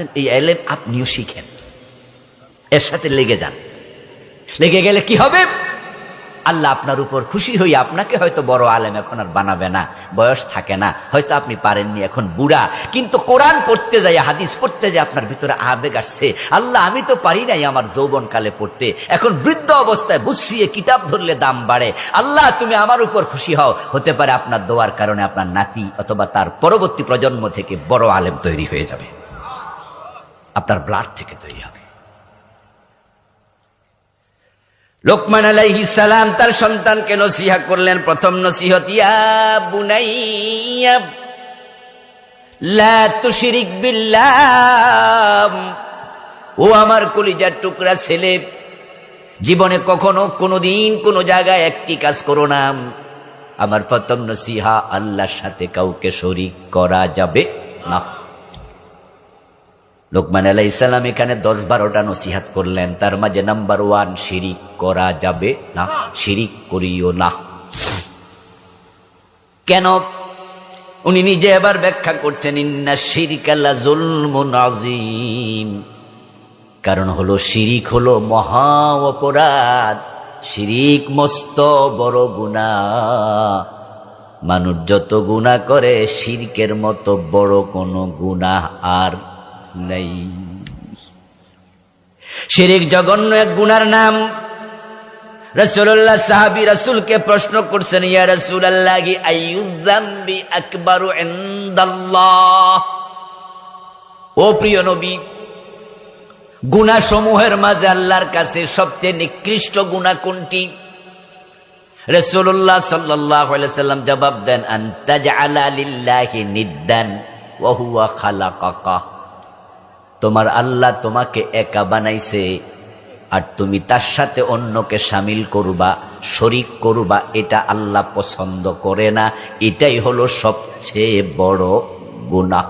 পারছেন এই এলেম আপনিও শিখেন। এর সাথে লেগে যান। লেগে গেলে কি হবে? আল্লাহ আপনার উপর খুশি হই আপনাকে হয়তো বড় আলেম এখন আর বানাবে না, বয়স থাকে না, হয়তো আপনি পারেননি এখন বুড়া, কিন্তু কোরআন পড়তে যাই হাদিস পড়তে যাই আপনার ভিতরে আবেগ আসছে। আল্লাহ, আমি তো পারি নাই আমার যৌবন কালে পড়তে। এখন বৃদ্ধ অবস্থায় বুঝিয়ে কিতাব ধরলে দাম বাড়ে। আল্লাহ, তুমি আমার উপর খুশি হও। হতে পারে আপনার দোয়ার কারণে আপনার নাতি অথবা তার পরবর্তী প্রজন্ম থেকে বড় আলেম তৈরি হয়ে যাবে। আপনার ব্লাড থেকে তৈরি হবে। লোকমান আলাইহি সালাম তার সন্তানকে নসিহা করলেন, প্রথম নসিহত, ইয়া বুনাইয়া, লা তুশরিক বিল্লাহ, ও আমার কলিজার টুকরা ছেলে, জীবনে কখনো, কোনোদিন, কোনো জায়গায় একটি কাজ করো না। আমার প্রথম নসিহা, আল্লাহর সাথে কাউকে শরিক করা যাবে না। লোকমান আলাহ ইসলাম এখানে দশ বারোটা নসিহাত করলেন। তার মাঝে নাম্বার ওয়ান, শিরিক করা যাবে না, শিরিক করিও না। কেন? উনি নিজে এবার ব্যাখ্যা করছেন, ইন্না শিরিক আল্লাহ জুলমুন আজিম কারণ হলো, শিরিক হলো মহা অপরাধ। শিরিক মস্ত বড় গুণা। মানুষ যত গুণা করে, শিরকের মতো বড় কোনো গুণা আর নেই। শিরিক জঘন্য এক গুনার নাম। রসুল্লাহ সাহাবি রসুলকে প্রশ্ন করছেন, ইয়া রসুল আকবারু ও প্রিয় নবী গুণা সমূহের মাঝে আল্লাহর কাছে সবচেয়ে নিকৃষ্ট গুণা কোনটি? রসুল্লাহ সাল্লাহ সাল্লাম জবাব দেন আন্তাজ আলিল্লাহি নিদ্দান ওহুয়া খালা কাকা তোমার আল্লাহ তোমাকে একা বানাইছে, আর তুমি তার সাথে অন্যকে সামিল করবা, শরিক করবা, এটা আল্লাহ পছন্দ করে না। এটাই হলো সবচেয়ে বড় গুণা